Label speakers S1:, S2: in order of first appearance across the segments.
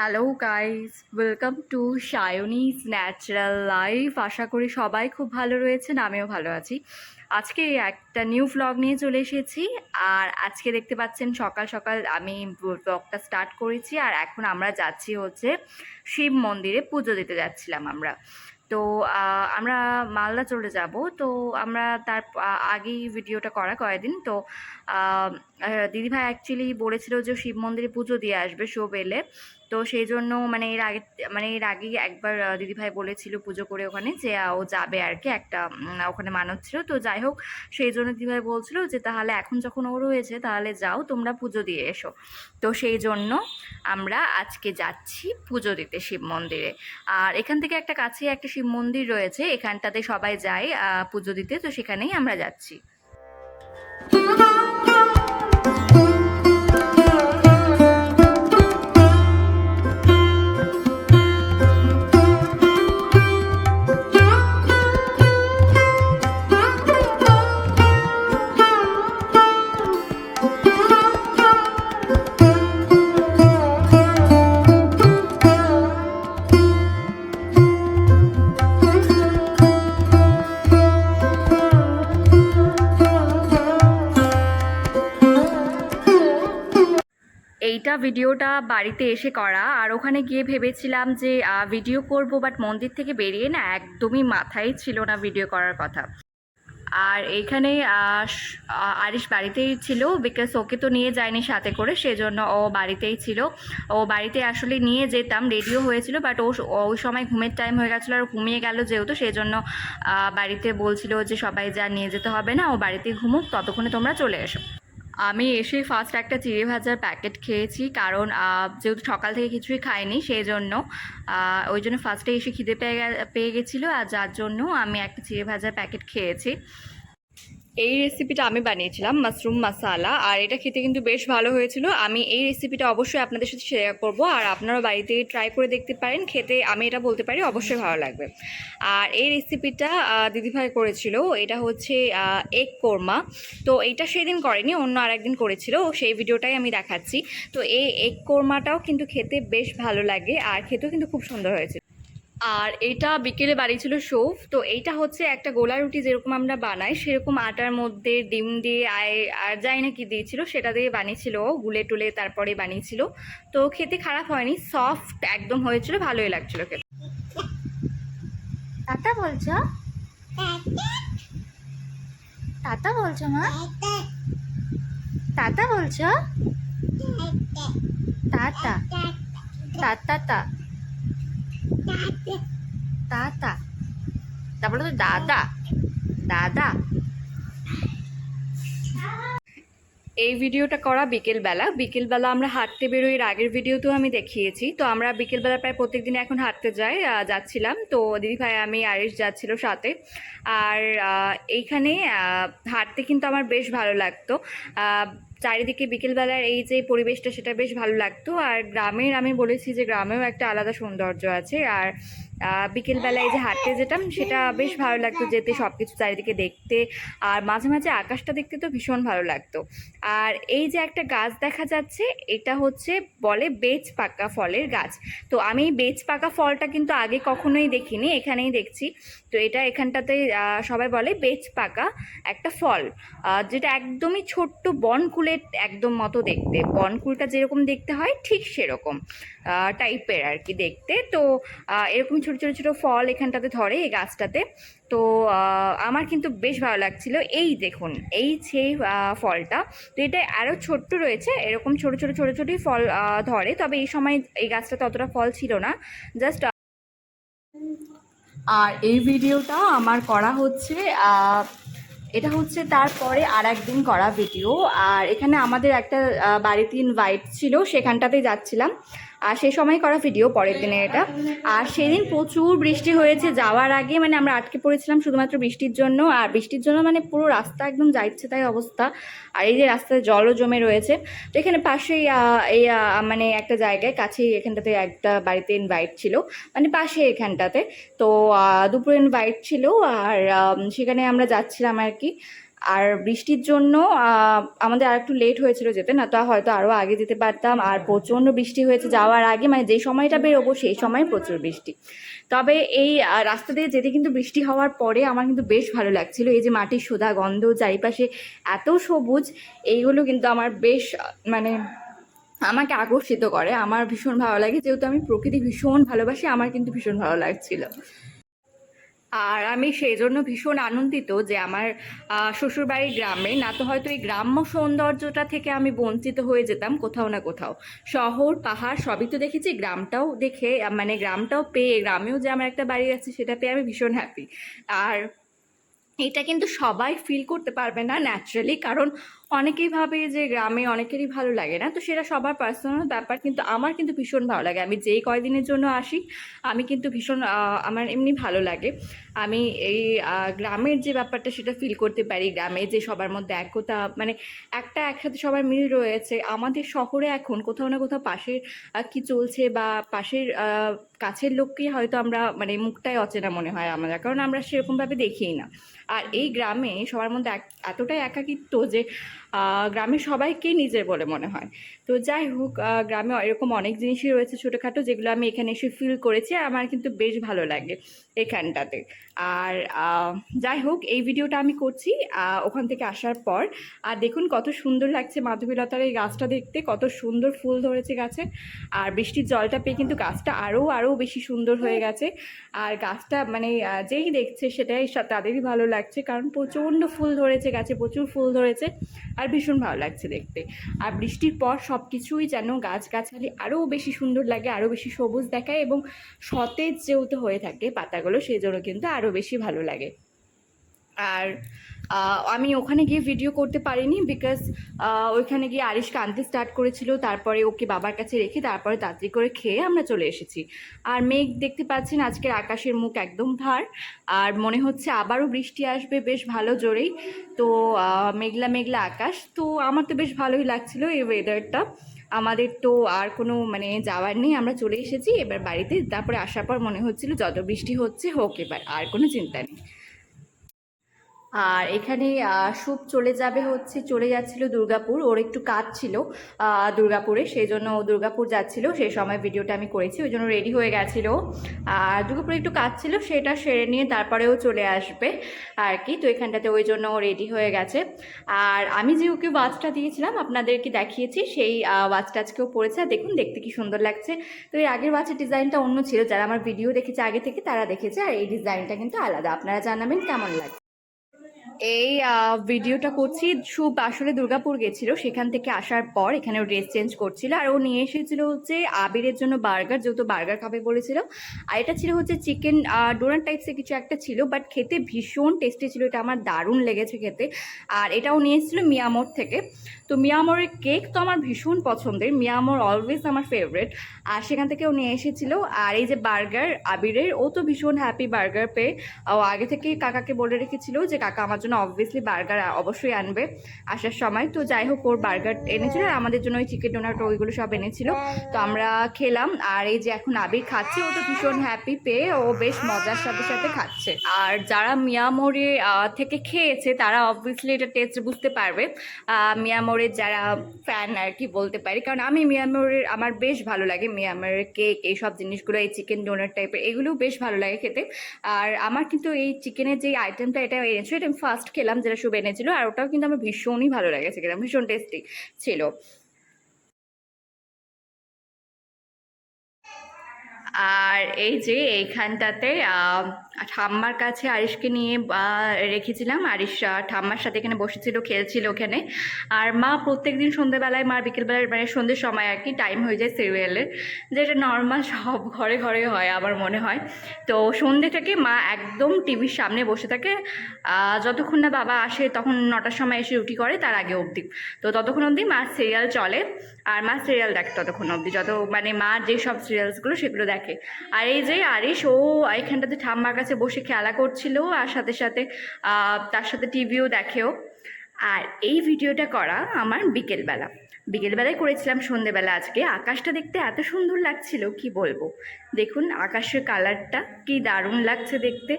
S1: Hello guys welcome to সায়নিজ natural life আশা করি সবাই খুব ভালো রয়েছেন, আমিও ভালো আছি। আজকে একটা নিউ ভ্লগ নিয়ে চলে এসেছি। আর আজকে দেখতে পাচ্ছেন, সকাল সকাল আমি ব্লগটা স্টার্ট করেছি। আর এখন আমরা যাচ্ছি হচ্ছে শিব মন্দিরে পুজো দিতে যাচ্ছিলাম আমরা। তো আমরা মালদা চলে যাব। তো, আমরা তার আগেই ভিডিওটা করা কয়েকদিন। তো দিদিভাই অ্যাকচুয়ালি বলেছিল যে শিব মন্দিরে পুজো দিয়ে আসবে শোভ এলে তো সেই জন্য মানে এর আগে মানে এর আগেই একবার দিদিভাই বলেছিল পুজো করে ওখানে যে ও যাবে আর কি একটা ওখানে মানত ছিল। তো যাই হোক সেই জন্য দিদিভাই বলছিল যে, তাহলে এখন যখন ও রয়েছে তাহলে যাও, তোমরা পুজো দিয়ে এসো। তো সেই জন্য আমরা আজকে যাচ্ছি পুজো দিতে শিব মন্দিরে। আর এখান থেকে একটা কাছে একটা শিব মন্দির রয়েছে, এখানটাতে সবাই যায় পুজো দিতে। তো সেখানেই আমরা যাচ্ছি। এইটা ভিডিওটা বাড়িতে এসে করা। আর ওখানে গিয়ে ভেবেছিলাম যে ভিডিও করব বাট মন্দির থেকে বেরিয়ে না একদমই মাথায় ছিল না ভিডিও করার কথা। আর আহ, আরিশ বাড়িতেই ছিল বিকজ ওকে তো নিয়ে যায়নি সাথে করে সেজন্য ও বাড়িতেই ছিল। ও বাড়িতে আসলে নিয়ে যেতাম রেডিও হয়েছিল বাট ও ওই সময় ঘুমের টাইম হয়ে গেছিল আর ঘুমিয়ে গেল যেহেতু সেই জন্য বাড়িতে বলছিল যে সবাই যা নিয়ে যেতে হবে না ও বাড়িতে ঘুমুক ততক্ষণে তোমরা চলে এসো। আমি এসে ফার্স্ট একটা চিড়ে ভাজার প্যাকেট খেয়েছি, কারণ যেহেতু সকাল থেকে কিছুই খাইনি সেই জন্য ওই জন্য ফার্স্টে এসে খিদে পেয়ে পেয়ে গেছিল, আর যার জন্য আমি একটা চিড়ে ভাজার প্যাকেট খেয়েছি। এই রেসিপিটা আমি বানিয়েছিলাম মাশরুম মশালা আর এটা খেতে কিন্তু বেশ ভালো হয়েছিল। আমি এই রেসিপিটা অবশ্যই আপনাদের সাথে শেয়ার করব, আর আপনারা বাড়িতে ট্রাই করে দেখতে পারেন, খেতে আমি এটা বলতে পারি, অবশ্যই ভালো লাগবে। আর এই রেসিপিটা দিদিভাই করেছিল, এটা হচ্ছে এগ কোরমা। তো এইটা সেদিন করেনি, অন্য আরেকদিন করেছিল, সেই ভিডিওটাই আমি দেখাচ্ছি। তো এই এগ কোরমাটাও কিন্তু খেতে বেশ ভালো লাগে, আর খেতেও কিন্তু খুব সুন্দর হয়েছে আর এটা বিকেলে বানিয়েছিল শোভ। তো এইটা হচ্ছে একটা গোলা রুটি যেরকম আমরা বানাই, সেরকম আটার মধ্যে ডিম দিয়ে আয়- আর যাই না কি দিয়েছিল সেটা দিয়ে বানিয়েছিল গুলে টুলে তারপরে বানিয়েছিল। তো খেতে খারাপ হয়নি সফট একদম হয়েছিল, ভালোই লাগছিল খেতে। টাটা বলছো? টাটা বলছো মা? টাটা বলছো? টাটা টাটা টা টাটা তারপরে তো দাদা। দাদা? এই ভিডিওটা করা বিকেলবেলা। বিকেলবেলা আমরা হাঁটতে বেরোই, এর আগের ভিডিওতেও আমি দেখিয়েছি। তো আমরা বিকেলবেলা প্রায় প্রত্যেক প্রত্যেকদিন এখন হাঁটতে যাই যাচ্ছিলাম। তো দিদিভাই আমি, আরিশ যাচ্ছিল সাথে। আর এইখানে হাঁটতে কিন্তু আমার বেশ ভালো লাগতো। চারিদিকে বিকেলবেলার এই যে পরিবেশটা, সেটা বেশ ভালো লাগতো। আর গ্রামের, আমি বলেছি যে গ্রামেও একটা আলাদা সৌন্দর্য আছে। আর বিকেলবেলায় যে হাঁটতে যেতাম, সেটা বেশ ভালো লাগতো যেতে সব কিছু চারিদিকে দেখতে। আর মাঝে মাঝে আকাশটা দেখতে তো ভীষণ ভালো লাগতো। আর এই যে একটা গাছ দেখা যাচ্ছে, এটা হচ্ছে বলে বেচ পাকা ফলের গাছ। তো আমি বেচ পাকা ফলটা কিন্তু আগে কখনোই দেখিনি, এখানেই দেখছি। তো এটা এখানটাতে সবাই বলে বেচ পাকা একটা ফল। যেটা একদমই ছোট্ট বনকুলের একদম মতো দেখতে। বনকুলটা যেরকম দেখতে হয়, ঠিক সেরকম টাইপের আর কি দেখতে। তো এরকম ছোট ছোট ছোট ফল এখানটাতে ধরে এই গাছটাতে। তো আমার কিন্তু বেশ ভালো লাগছিল। এই দেখুন, এই সেই ফলটা। তো এটা আরও ছোট্ট রয়েছে, এরকম ছোট ছোট ছোট, ছোটই ফল ধরে। তবে এই সময় এই গাছটাতে অতটা ফল ছিল না। জাস্ট আর এই ভিডিওটা আমার করা হচ্ছে এটা হচ্ছে তারপরে আর একদিন করা ভিডিও আর এখানে আমাদের একটা বাড়িতে ইনভাইট ছিল, সেখানটাতেই যাচ্ছিলাম। আর সেই সময় করা ভিডিও পরের দিনে এটা। আর সেদিন প্রচুর বৃষ্টি হয়েছে, যাওয়ার আগে মানে আমরা আটকে পড়েছিলাম শুধুমাত্র বৃষ্টির জন্য। আর বৃষ্টির জন্য মানে পুরো রাস্তা একদম যাইছে তাই অবস্থা। আর এই যে রাস্তায় জলও জমে রয়েছে। তো এখানে পাশেই এই মানে একটা জায়গায় কাছেই এখানটাতে একটা বাড়িতে ইনভাইট ছিল। মানে পাশে এখানটাতে। তো দুপুরে ইনভাইট ছিল। আর সেখানে আমরা যাচ্ছিলাম আর কি। আর বৃষ্টির জন্য আমাদের আর একটু লেট হয়েছিল যেতে, না তো হয়তো আরও আগে যেতে পারতাম। আর প্রচণ্ড বৃষ্টি হয়েছে যাওয়ার আগে মানে যে সময়টা বেরোবো সেই সময় প্রচুর বৃষ্টি। তবে এই রাস্তা দিয়ে যেতে কিন্তু বৃষ্টি হওয়ার পরে আমার কিন্তু বেশ ভালো লাগছিল। এই যে মাটির সোদা গন্ধ, চারিপাশে এত সবুজ, এইগুলো কিন্তু আমার বেশ মানে আমাকে আকর্ষিত করে। আমার ভীষণ ভালো লাগে, যেহেতু আমি প্রকৃতি ভীষণ ভালোবাসি, আমার কিন্তু ভীষণ ভালো লাগছিল। আর আমি সেই জন্য ভীষণ আনন্দিত যে আমার শ্বশুরবাড়ির গ্রামে, না তো হয়তো এই গ্রাম্য সৌন্দর্যটা থেকে আমি বঞ্চিত হয়ে যেতাম কোথাও না কোথাও। শহর, পাহাড়, সবই তো দেখেছি, গ্রামটাও দেখে মানে গ্রামটাও পেয়ে, গ্রামেও যে আমার একটা বাড়ি আছে সেটা পেয়ে আমি ভীষণ হ্যাপি আর এটা কিন্তু সবাই ফিল করতে পারবে না ন্যাচারালি কারণ অনেকেই ভাবে যে গ্রামে অনেকেরই ভালো লাগে না, তো সেটা সবার পার্সোনাল ব্যাপার, কিন্তু আমার কিন্তু ভীষণ ভালো লাগে। আমি যেই কয়দিনের জন্য আসি, আমি কিন্তু ভীষণ আমার এমনি ভালো লাগে। আমি এই গ্রামের যে ব্যাপারটা সেটা ফিল করতে পারি, গ্রামে যে সবার মধ্যে একতা মানে একটা একসাথে সবার মিল রয়েছে। আমাদের শহরে এখন কোথাও না কোথাও পাশের কি চলছে বা পাশের কাছের লোককে হয়তো আমরা মানে মুখটাই অচেনা মনে হয় আমরা কারণ আমরা সেরকমভাবে দেখিই না। আর এই গ্রামে সবার মধ্যে এতটাই একাকিত্ব যে গ্রামে সবাইকেই নিজের বলে মনে হয়। তো যাই হোক গ্রামে এরকম অনেক জিনিসই রয়েছে ছোটোখাটো যেগুলো আমি এখানে এসে ফিল করেছি আর আমার কিন্তু বেশ ভালো লাগে এখানটাতে। আর যাই হোক, এই ভিডিওটা আমি করছি ওখান থেকে আসার পর। আর দেখুন কত সুন্দর লাগছে মাধবীলতার এই গাছটা দেখতে, কত সুন্দর ফুল ধরেছে গাছে। আর বৃষ্টির জলটা পেয়ে কিন্তু গাছটা আরও আরও বেশি সুন্দর হয়ে গেছে। আর গাছটা মানে যেই দেখছে সেটাই তাদেরই ভালো লাগছে। কারণ প্রচণ্ড ফুল ধরেছে গাছে, প্রচুর ফুল ধরেছে আর ভীষণ ভালো লাগছে দেখতে। আর বৃষ্টির পর সব কিছুই যেন গাছগাছালি আরও বেশি সুন্দর লাগে, আরও বেশি সবুজ দেখায় এবং সতেজ যেহেতু হয়ে থাকে পাতাগুলো সেই জন্য কিন্তু আরও বেশি ভালো লাগে। আর আমি ওখানে গিয়ে ভিডিও করতে পারিনি বিকজ ওইখানে গিয়ে আরিশ কাঁদতে স্টার্ট করেছিল, তারপরে ওকে বাবার কাছে রেখে তারপরে তাড়াতাড়ি করে খেয়ে আমরা চলে এসেছি। আর মেঘ দেখতে পাচ্ছেন আজকের আকাশের মুখ একদম ভার, আর মনে হচ্ছে আবারও বৃষ্টি আসবে, বেশ ভালো জোরেই। তো মেঘলা মেঘলা আকাশ, তো আমার তো বেশ ভালোই লাগছিল এই ওয়েদারটা আমাদের তো আর কোনো মানে যাওয়ার নেই, আমরা চলে এসেছি, এবার বাড়িতে, তারপরে আসার পর মনে হচ্ছিল যত বৃষ্টি হচ্ছে হোক এবার, আর কোনো চিন্তা নেই। আর এখানে শুভ চলে যাবে হচ্ছে, চলে যাচ্ছিল দুর্গাপুর। ওর একটু কাজ ছিল দুর্গাপুরে, সেই জন্য ও দুর্গাপুর যাচ্ছিল। সেই সময় ভিডিওটা আমি করেছি, ওই জন্য রেডি হয়ে গেছিল আর দুর্গাপুরে একটু কাজ ছিল, সেটা সেরে নিয়ে তারপরেও চলে আসবে আর কি। তো এখানটাতে ওই জন্য ও রেডি হয়ে গেছে। আর আমি যে ওকে ওয়াচটা দিয়েছিলাম, আপনাদেরকে দেখিয়েছি, সেই ওয়াচটা আজকেও পড়েছে। আর দেখুন, দেখতে কি সুন্দর লাগছে। তো এর আগের ওয়াচের ডিজাইনটা অন্য ছিল, যারা আমার ভিডিও দেখেছে আগে থেকে, তারা দেখেছে। আর এই ডিজাইনটা কিন্তু আলাদা। আপনারা জানাবেন কেমন লাগে এই ভিডিওটা করছি। শুভ আসলে দুর্গাপুর গেছিল। সেখান থেকে আসার পর এখানে ড্রেস চেঞ্জ করছিল। আর ও নিয়ে এসেছিল হচ্ছে আবিরের জন্য বার্গার, যেহেতু বার্গার খাবে বলেছিল। আর এটা ছিল হচ্ছে চিকেন ডোনার টাইপসের কিছু একটা ছিল, বাট খেতে ভীষণ টেস্টি ছিল। এটা আমার দারুণ লেগেছে খেতে। আর এটাও নিয়ে এসেছিল মিয়ামোর থেকে। তো মিয়ামোরের কেক তো আমার ভীষণ পছন্দের। মিয়ামোর অলওয়েজ আমার ফেভারেট আর সেখান থেকে ও নিয়ে এসেছিল। আর এই যে বার্গার আবিরের ও তো ভীষণ হ্যাপি বার্গার পেয়ে। ও আগে থেকেই কাকাকে বলে রেখেছিল যে কাকা আমার জন্য অবভিয়াসলি বার্গার অবশ্যই আনবে আসার সময়। তো যাই হোক ওর বার্গার এনেছিল আর আমাদের জন্য ওই চিকেন ডোনাট ওইগুলো সব এনেছিল। তো আমরা খেলাম। আর এই যে এখন আবির খাচ্ছে ও তো ভীষণ হ্যাপি পেয়ে ও বেশ মজার সাথে সাথে খাচ্ছে। আর যারা মিয়ামোরে থেকে খেয়েছে তারা অবভিয়াসলি এটা টেস্ট বুঝতে পারবে। আহ, মিয়ামোরের যারা ফ্যান আর কি বলতে পারি। কারণ আমি মিয়ামোরের আমার বেশ ভালো লাগে মিয়ামোরের কেক এইসব জিনিসগুলো, এই চিকেন ডোনার টাইপের এগুলোও বেশ ভালো লাগে খেতে। আর আমার কিন্তু এই চিকেনের যে আইটেমটা এটা এনেছিল এটা আমি ফার্স্ট খেলাম, যেটা শুভ এনেছিল, আর ওটাও কিন্তু আমার ভীষণই ভালো লেগেছে খেলাম ভীষণ টেস্টি ছিল। আর এই যে এইখানটাতে ঠাম্মার কাছে আরিশকে নিয়ে রেখেছিলাম। আরিশ ঠাম্মার সাথে এখানে বসেছিল, খেলছিল ওখানে। আর মা প্রত্যেক দিন সন্ধ্যেবেলায় মার বিকেলবেলায় মানে সন্ধ্যের সময় আর কি টাইম হয়ে যায় সিরিয়ালের যেটা নর্মাল সব ঘরে ঘরে হয় আমার মনে হয়। তো সন্ধ্যে থেকে মা একদম টিভির সামনে বসে থাকে। যতক্ষণ না বাবা আসে, তখন নটার সময় এসে রুটি করে, তার আগে অবধি। তো ততক্ষণ অবধি মার সিরিয়াল চলে। আর মা সিরিয়াল দেখে ততক্ষণ অব্দি যত মানে মা যে সব সিরিয়ালসগুলো সেগুলো দেখে। আর এই যে আরিশ, ও এখানটাতে ঠাম্মার কাছে বসে খেলা করছিল, আর সাথে সাথে তার সাথে টিভিও দেখেও। আর এই ভিডিওটা করা আমার বিকেলবেলা। বিকেলবেলায় করেছিলাম সন্ধেবেলা আজকে। আকাশটা দেখতে এত সুন্দর লাগছিল, কি বলব? দেখুন, আকাশের কালারটা কি দারুণ লাগছে দেখতে।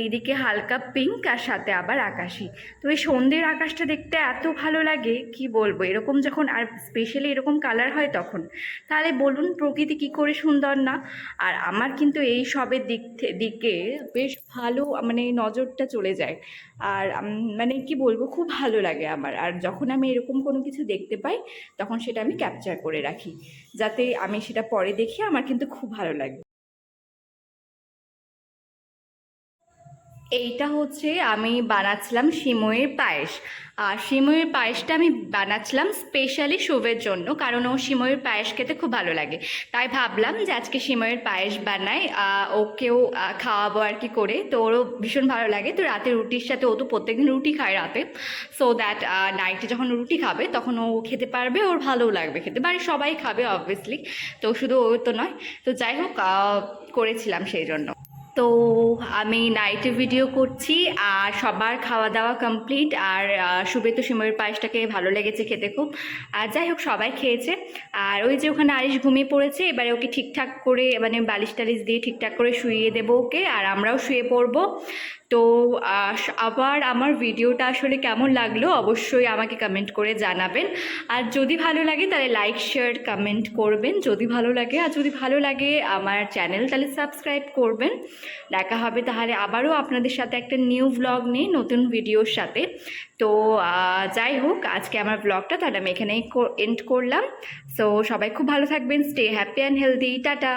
S1: এইদিকে হালকা পিঙ্ক আর সাথে আবার আকাশি। তো এই সন্ধ্যের আকাশটা দেখতে এত ভালো লাগে, কি বলব? এরকম যখন আর স্পেশালি এরকম কালার হয় তখন। তাহলে বলুন, প্রকৃতি কি করে সুন্দর না? আর আমার কিন্তু এই সবের দিক দিকে বেশ ভালো মানে নজরটা চলে যায়। আর মানে কি বলব, খুব ভালো লাগে আমার। আর যখন আমি এরকম কোনো কিছু দেখতে পাই তখন সেটা আমি ক্যাপচার করে রাখি। যাতে আমি সেটা পরে দেখি আমার কিন্তু খুব ভালো লাগে। এইটা হচ্ছে আমি বানাচ্ছিলাম সিমইয়ের পায়েস। আর সিমইয়ের পায়েসটা আমি বানাচ্ছিলাম স্পেশালি শুভের জন্য, কারণ ও সিমইয়ের পায়েস খেতে খুব ভালো লাগে। তাই ভাবলাম যে আজকে সিমইয়ের পায়েস বানাই ওকেও খাওয়াবো আর কি করে। তো ওরও ভীষণ ভালো লাগে। তো রাতে রুটির সাথে ও তো প্রত্যেকদিন রুটি খায় রাতে। সো দ্যাট নাইটে যখন রুটি খাবে, তখন ও খেতে পারবে, ওর ভালোও লাগবে খেতে। বাড়ির সবাই খাবে অবভিয়াসলি তো শুধু ও তো নয়। তো যাই হোক করেছিলাম সেই জন্য। তো আমি নাইটে ভিডিও করছি আর সবার খাওয়া দাওয়া কমপ্লিট আর আহ, শুভে তো সিময়ের পায়েসটাকে ভালো লেগেছে খেতে খুব। আর যাই হোক সবাই খেয়েছে। আর ওই যে ওখানে আরিশ ঘুমিয়ে পড়েছে এবারে ওকে ঠিকঠাক করে মানে বালিশ টালিশ দিয়ে ঠিকঠাক করে শুয়ে দেবো ওকে আর আমরাও শুয়ে পড়ব। তো আবার আমার ভিডিওটা আসলে কেমন লাগল অবশ্যই আমাকে কমেন্ট করে জানাবেন। আর যদি ভালো লাগে তাহলে লাইক শেয়ার কমেন্ট করবেন। যদি ভালো লাগে, আর যদি ভালো লাগে আমার চ্যানেল তাহলে সাবস্ক্রাইব করবেন। দেখা হবে তাহলে আবারও আপনাদের সাথে একটা নিউ ব্লগ নিয়ে, নতুন ভিডিওর সাথে। তো যাই হোক, আজকে আমার ব্লগটা তাহলে আমি এখানেই এন্ড করলাম। সো সবাই খুব ভালো থাকবেন stay happy and healthy tata!